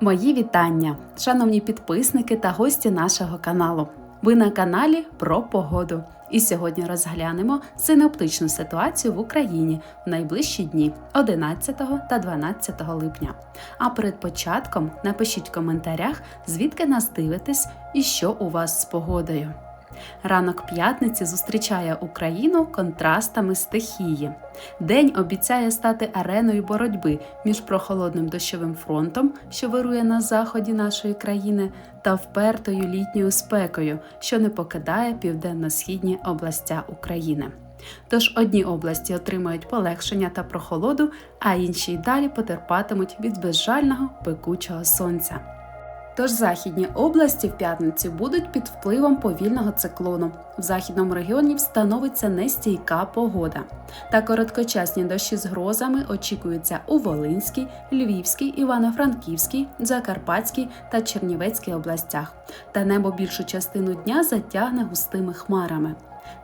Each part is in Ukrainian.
Мої вітання, шановні підписники та гості нашого каналу. Ви на каналі про погоду. І сьогодні розглянемо синоптичну ситуацію в Україні в найближчі дні 11 та 12 липня. А перед початком напишіть в коментарях, звідки нас дивитесь і що у вас з погодою. Ранок п'ятниці зустрічає Україну контрастами стихії. День обіцяє стати ареною боротьби між прохолодним дощовим фронтом, що вирує на заході нашої країни, та впертою літньою спекою, що не покидає південно-східні областя України. Тож одні області отримають полегшення та прохолоду, а інші й далі потерпатимуть від безжального пекучого сонця. Тож західні області в п'ятницю будуть під впливом повільного циклону. В західному регіоні встановиться нестійка погода. Та короткочасні дощі з грозами очікуються у Волинській, Львівській, Івано-Франківській, Закарпатській та Чернівецькій областях. Та небо більшу частину дня затягне густими хмарами.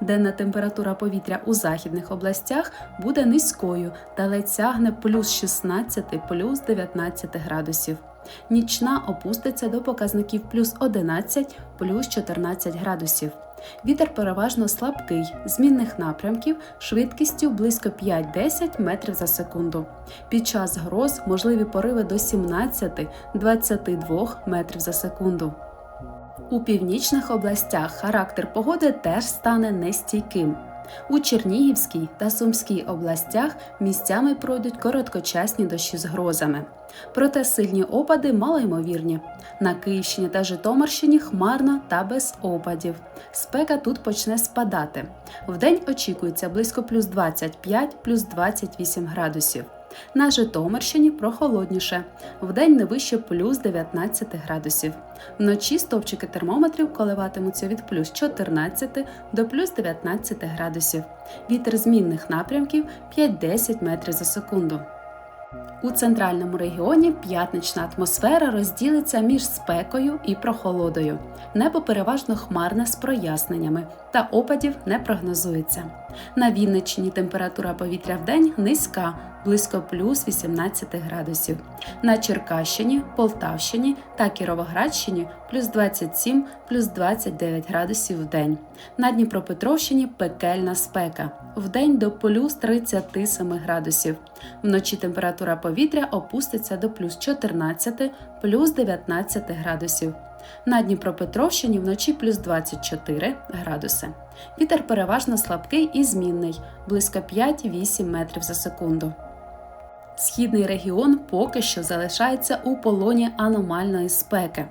Денна температура повітря у західних областях буде низькою та ледь сягне плюс 16 плюс 19 градусів. Нічна опуститься до показників плюс 11 плюс 14 градусів. Вітер переважно слабкий, змінних напрямків швидкістю близько 5-10 метрів за секунду. Під час гроз можливі пориви до 17-22 метрів за секунду. У північних областях характер погоди теж стане нестійким. У Чернігівській та Сумській областях місцями пройдуть короткочасні дощі з грозами. Проте сильні опади малоймовірні. На Київщині та Житомирщині хмарно та без опадів. Спека тут почне спадати. Вдень очікується близько плюс 25 плюс 28 градусів. На Житомирщині прохолодніше, вдень не вище плюс 19 градусів. Вночі стовпчики термометрів коливатимуться від плюс 14 до плюс 19 градусів. Вітер змінних напрямків 5-10 метрів за секунду. У центральному регіоні п'ятнична атмосфера розділиться між спекою і прохолодою. Небо переважно хмарне з проясненнями, та опадів не прогнозується. На Вінниччині температура повітря в день низька, близько плюс 18 градусів. На Черкащині, Полтавщині та Кіровоградщині плюс 27, плюс 29 градусів в день. На Дніпропетровщині пекельна спека, в день до плюс 37 градусів. Вночі температура повітря опуститься до плюс 14, плюс 19 градусів. На Дніпропетровщині вночі плюс 24 градуси. Вітер переважно слабкий і змінний, близько 5-8 метрів за секунду. Східний регіон поки що залишається у полоні аномальної спеки.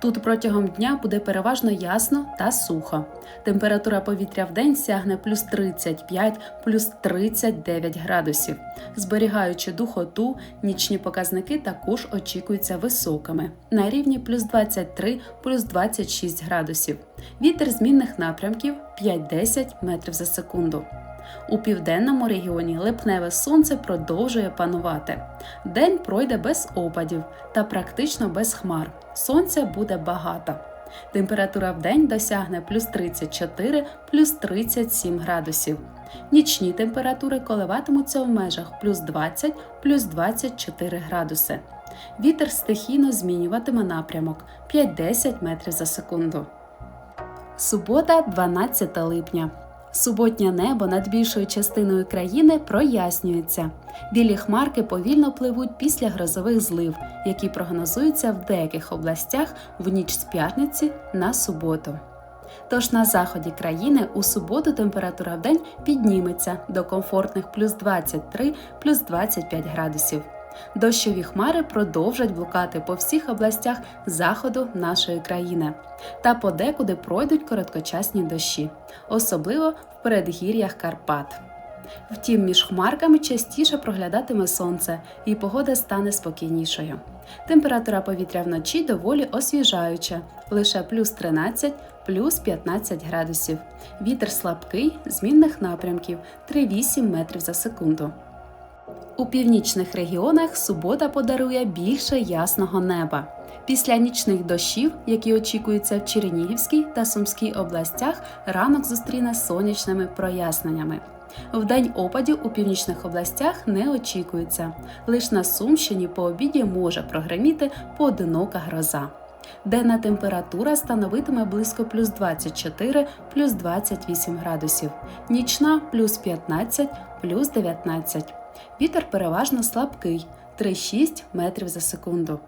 Тут протягом дня буде переважно ясно та сухо. Температура повітря в день сягне плюс 35, плюс 39 градусів. Зберігаючи духоту, нічні показники також очікуються високими на рівні плюс 23, плюс 26 градусів. Вітер змінних напрямків 5-10 метрів за секунду. У південному регіоні липневе сонце продовжує панувати. День пройде без опадів та практично без хмар. Сонця буде багато. Температура в день досягне плюс 34 плюс 37 градусів. Нічні температури коливатимуться в межах плюс 20 плюс 24 градуси. Вітер стихійно змінюватиме напрямок 5-10 метрів за секунду. Субота, 12 липня. Суботнє небо над більшою частиною країни прояснюється. Білі хмарки повільно пливуть після грозових злив, які прогнозуються в деяких областях в ніч з п'ятниці на суботу. Тож на заході країни у суботу температура в день підніметься до комфортних плюс 23 плюс 25 градусів. Дощові хмари продовжать блукати по всіх областях заходу нашої країни та подекуди пройдуть короткочасні дощі, особливо в передгір'ях Карпат. Втім, між хмарками частіше проглядатиме сонце, і погода стане спокійнішою. Температура повітря вночі доволі освіжаюча, лише плюс 13, плюс 15 градусів. Вітер слабкий, змінних напрямків 3-8 метрів за секунду. У північних регіонах субота подарує більше ясного неба. Після нічних дощів, які очікуються в Чернігівській та Сумській областях, ранок зустріне сонячними проясненнями. Вдень опадів у північних областях не очікується. Лише на Сумщині по обіді може прогреміти поодинока гроза. Денна температура становитиме близько плюс 24, плюс 28 градусів, нічна плюс 15, плюс 19. Вітер переважно слабкий 3-6 метрів за секунду.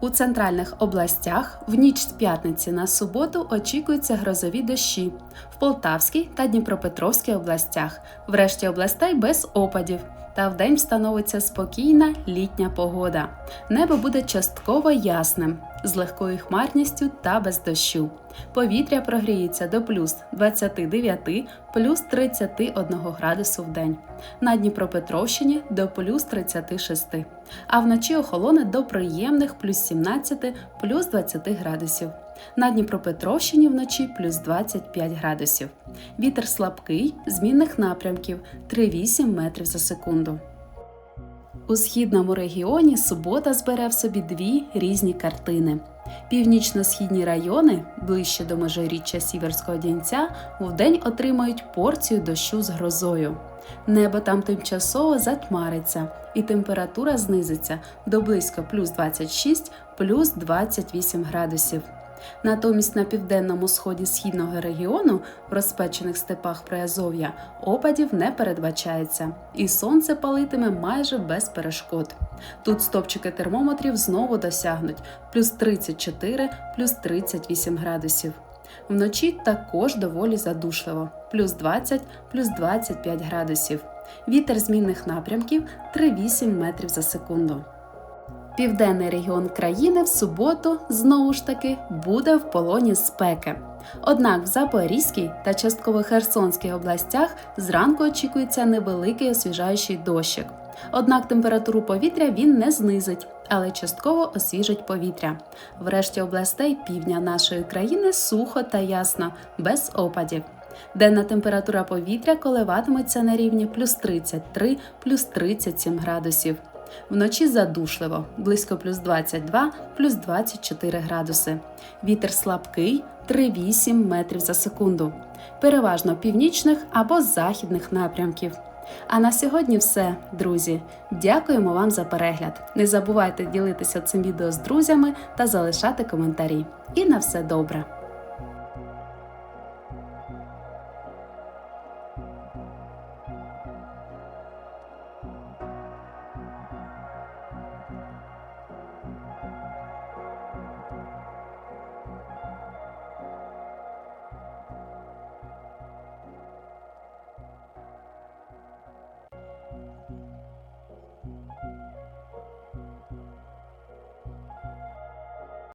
У центральних областях в ніч з п'ятниці на суботу очікуються грозові дощі в Полтавській та Дніпропетровській областях, в решті областей без опадів. Та вдень встановиться спокійна літня погода. Небо буде частково ясним, з легкою хмарністю та без дощу. Повітря прогріється до плюс 29, плюс 31 градусу в день. На Дніпропетровщині до плюс 36, а вночі охолоне до приємних плюс 17, плюс 20 градусів. На Дніпропетровщині вночі плюс 25 градусів. Вітер слабкий, змінних напрямків 3-8 метрів за секунду. У східному регіоні субота збере в собі дві різні картини. Північно-східні райони, ближче до межиріччя Сіверського Дінця, вдень отримають порцію дощу з грозою. Небо там тимчасово затмариться, і температура знизиться до близько плюс 26 плюс 28 градусів. Натомість на південному сході східного регіону, в розпечених степах Приазов'я, опадів не передбачається, і сонце палитиме майже без перешкод. Тут стопчики термометрів знову досягнуть плюс 34, плюс 38 градусів. Вночі також доволі задушливо плюс 20, плюс 25 градусів. Вітер змінних напрямків 3-8 метрів за секунду. Південний регіон країни в суботу знову ж таки буде в полоні спеки. Однак в Запорізькій та частково Херсонській областях зранку очікується невеликий освіжаючий дощик. Однак температуру повітря він не знизить, але частково освіжить повітря. В решті областей півдня нашої країни сухо та ясно, без опадів. Денна температура повітря коливатиметься на рівні плюс 33, плюс 37 градусів. Вночі задушливо, близько плюс 22, плюс 24 градуси. Вітер слабкий 3-8 метрів за секунду. Переважно північних або західних напрямків. А на сьогодні все, друзі. Дякуємо вам за перегляд. Не забувайте ділитися цим відео з друзями та залишати коментарі. І на все добре!